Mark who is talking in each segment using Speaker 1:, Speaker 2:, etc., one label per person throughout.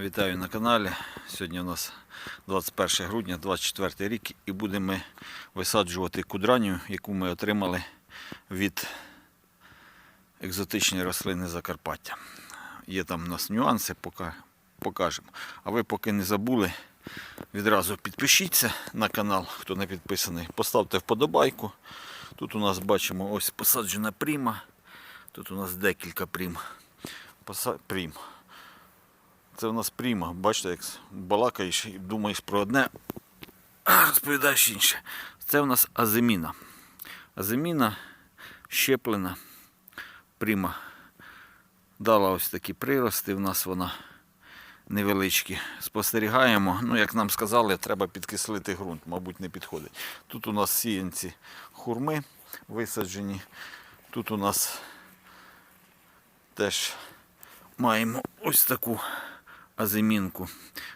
Speaker 1: Вітаю на каналі. Сьогодні у нас 21 грудня, 24 рік, і будемо ми висаджувати кудраню, яку ми отримали від екзотичної рослини Закарпаття. Є там у нас нюанси, покажемо. А ви поки не забули, відразу підпишіться на канал, хто не підписаний. Поставте вподобайку. Тут у нас бачимо ось посаджена пріма. Тут у нас декілька прім. Поса... Прім. Це у нас пріма. Бачите, як балакаєш і думаєш про одне, а розповідаєш інше. Це у нас азиміна. Азиміна щеплена пріма. Дала ось такі прирости. В нас вона невеличкі. Спостерігаємо. Ну, як нам сказали, треба підкислити ґрунт, мабуть, не підходить. Тут у нас сіянці хурми висаджені. Тут у нас теж маємо ось таку азимінку.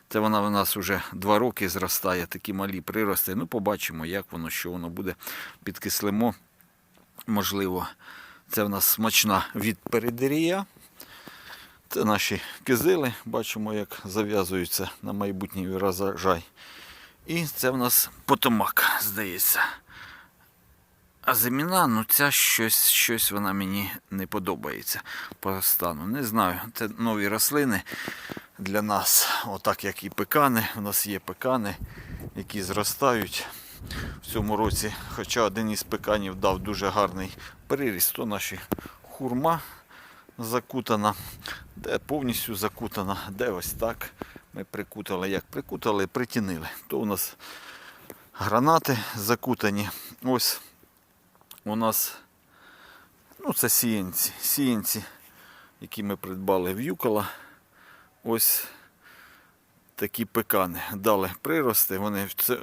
Speaker 1: Це вона в нас вже два роки зростає, такі малі прирости. Ну, побачимо, як воно, що воно буде. Підкислимо. Можливо, це в нас смачна відпередерія. Це наші кизили. Бачимо, як зав'язуються на майбутній врожай. І це в нас потомак, здається. А заміна, ну ця щось, щось вона мені не подобається по стану. Не знаю. Це нові рослини для нас, отак як і пекани. У нас є пекани, які зростають в цьому році. Хоча один із пеканів дав дуже гарний приріст, то наші хурма закутана, де повністю закутана, де ось так. Ми прикутали, як прикутали, притінили. То у нас гранати закутані. Ось у нас ну, це сіянці. Сіянці, які ми придбали в Юкола. Ось такі пекани дали прирости. Вони, це,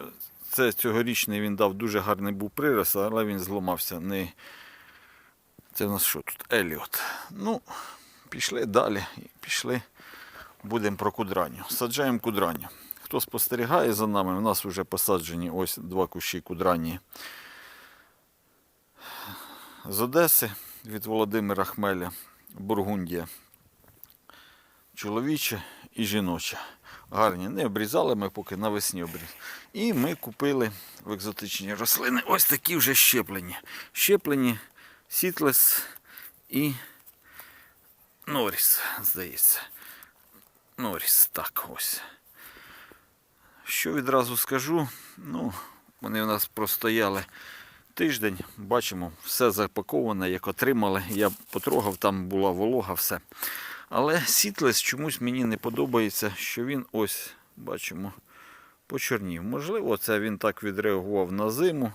Speaker 1: це цьогорічний він дав дуже гарний був прирост, але він зламався. Не... Це у нас що тут? Еліот. Ну, пішли далі. Пішли, будемо про кудранню. Саджаємо кудранню. Хто спостерігає за нами, у нас вже посаджені ось два кущі кудрані з Одеси від Володимира Хмеля, Бургундія. Чоловіче і жіноче. Гарні. Не обрізали ми поки навесні обріз. І ми купили в екзотичні рослини ось такі вже щеплені. Щеплені Сітлес і Норіс, здається. Норіс, так ось. Що відразу скажу? Ну, вони у нас простояли тиждень. Бачимо, все запаковане, як отримали. Я потрогав, там була волога, все. Але сітлес чомусь мені не подобається, що він ось, бачимо, почорнів. Можливо, це він так відреагував на зиму.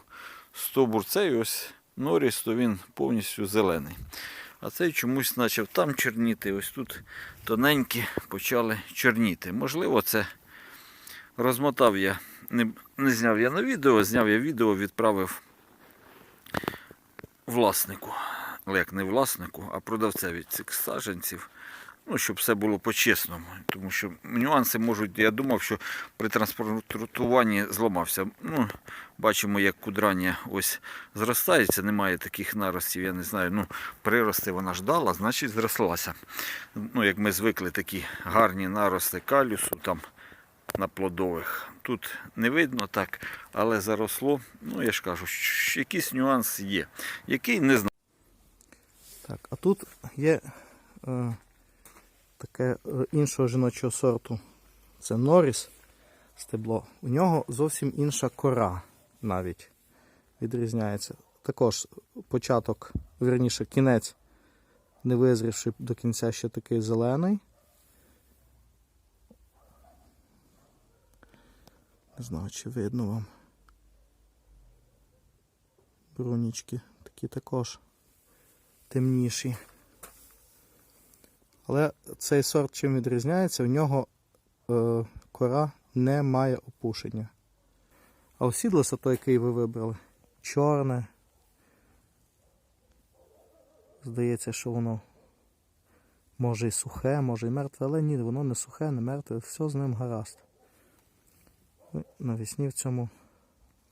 Speaker 1: Стобур цей ось норіс, то він повністю зелений. А цей чомусь почав там чорніти. Ось тут тоненькі почали чорніти. Можливо, це розмотав я, не, не зняв я на відео, зняв я відео, відправив власнику. Але як не власнику, а продавцеві цих саджанців. Ну, щоб все було по-чесному. Тому що нюанси можуть, я думав, що при транспортуванні зламався. Ну, бачимо, як кудрання ось зростається, немає таких наростів, я не знаю. Ну, прирости вона ж дала, значить зрослася. Ну, як ми звикли, такі гарні нарости калюсу там на плодових. Тут не видно так, але заросло. Ну, я ж кажу, якийсь нюанс є. Який не знаю.
Speaker 2: Так, а тут є е, таке е, іншого жіночого сорту. Це Норіс стебло. У нього зовсім інша кора навіть відрізняється. Також початок, верніше, кінець, не визрівши до кінця ще такий зелений. Не знаю, чи видно вам. Брунічки такі також темніші. Але цей сорт чим відрізняється, в нього е, кора не має опушення. А у сідлеса, той, який ви вибрали, чорне. Здається, що воно може і сухе, може і мертве, але ні, воно не сухе, не мертве, все з ним гаразд. Ви навесні в цьому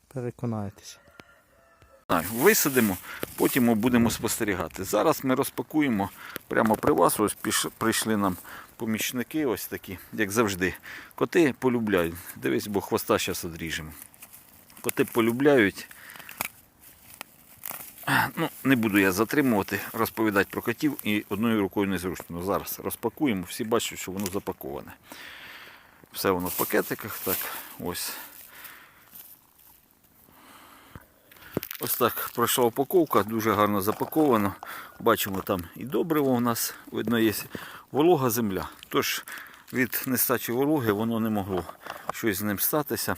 Speaker 2: переконаєтесь.
Speaker 1: знаю, висадимо, потім ми будемо спостерігати. Зараз ми розпакуємо прямо при вас. Ось прийшли нам помічники, ось такі, як завжди. Коти полюбляють. Дивись, бо хвоста зараз одріжемо. Коти полюбляють. Ну, не буду я затримувати, розповідати про котів і одною рукою незручно. Зараз розпакуємо, всі бачать, що воно запаковане. Все воно в пакетиках, так, ось. Ось так пройшла упаковка, дуже гарно запаковано. Бачимо, там і добриво у нас, видно, є волога земля. Тож від нестачі вологи воно не могло щось з ним статися.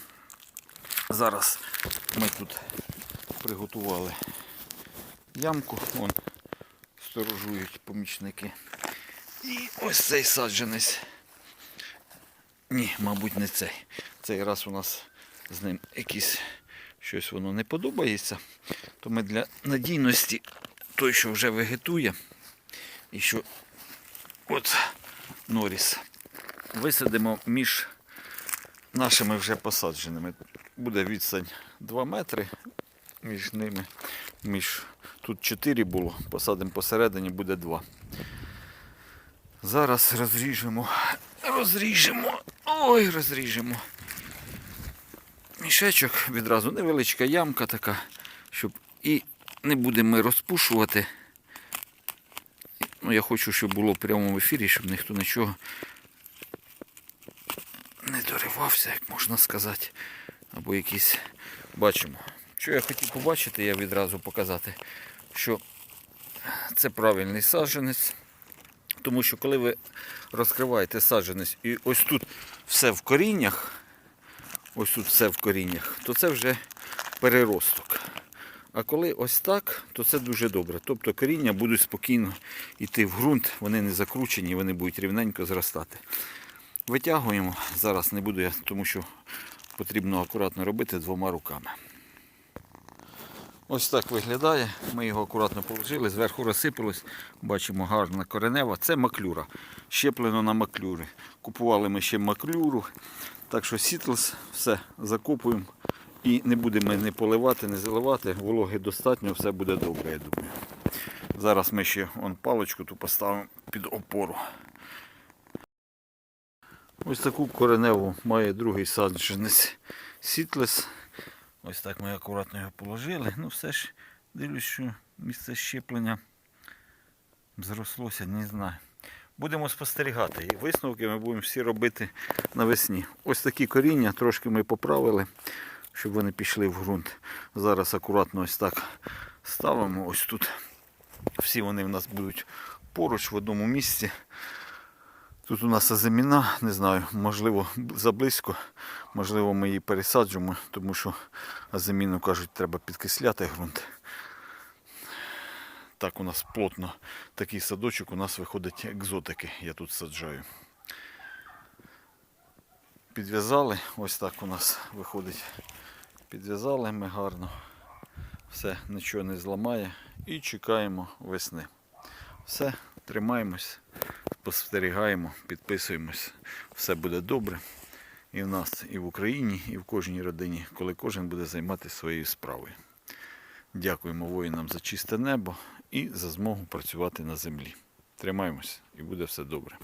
Speaker 1: Зараз ми тут приготували ямку, вон сторожують помічники. І ось цей саджанець. Ні, мабуть, не цей. Цей раз у нас з ним якісь щось воно не подобається. То ми для надійності той, що вже вегетує, і що от Норіс висадимо між нашими вже посадженими. Буде відстань 2 метри між ними. Між... Тут 4 було, посадимо посередині, буде 2. Зараз розріжемо, розріжемо, ой, розріжемо. Мішечок відразу невеличка ямка така, щоб і не будемо розпушувати. Ну, я хочу, щоб було в ефірі, щоб ніхто нічого не доривався, як можна сказати. Або якісь бачимо. Що я хотів побачити, я відразу показати, що це правильний саджанець. Тому що коли ви розкриваєте саджанець і ось тут все в коріннях, ось тут все в коріннях, то це вже переросток. А коли ось так, то це дуже добре. Тобто коріння будуть спокійно йти в ґрунт, вони не закручені, вони будуть рівненько зростати. Витягуємо. Зараз не буду я, тому що потрібно акуратно робити двома руками. Ось так виглядає. Ми його акуратно положили, зверху розсипалось. Бачимо гарна коренева. Це маклюра. Щеплено на маклюри. Купували ми ще маклюру. Так що сітлс все закопуємо. І не будемо не поливати, не заливати. Вологи достатньо, все буде добре, я думаю. Зараз ми ще он, паличку ту поставимо під опору. Ось таку кореневу має другий саджанець сітлес. Ось так ми акуратно його положили. Ну все ж дивлюсь, що місце щеплення зрослося, не знаю. Будемо спостерігати. І висновки ми будемо всі робити навесні. Ось такі коріння трошки ми поправили, щоб вони пішли в ґрунт. Зараз акуратно ось так ставимо. Ось тут. Всі вони в нас будуть поруч в одному місці. Тут у нас азиміна, не знаю, можливо, заблизько, можливо, ми її пересаджуємо, тому що азиміну, кажуть, треба підкисляти ґрунт. Так у нас плотно такий садочок, у нас виходить екзотики, я тут саджаю. Підв'язали, ось так у нас виходить. Підв'язали ми гарно, все, нічого не зламає і чекаємо весни. Все, тримаємось спостерігаємо, підписуємось. Все буде добре. І в нас, і в Україні, і в кожній родині, коли кожен буде займатися своєю справою. Дякуємо воїнам за чисте небо і за змогу працювати на землі. Тримаємось і буде все добре.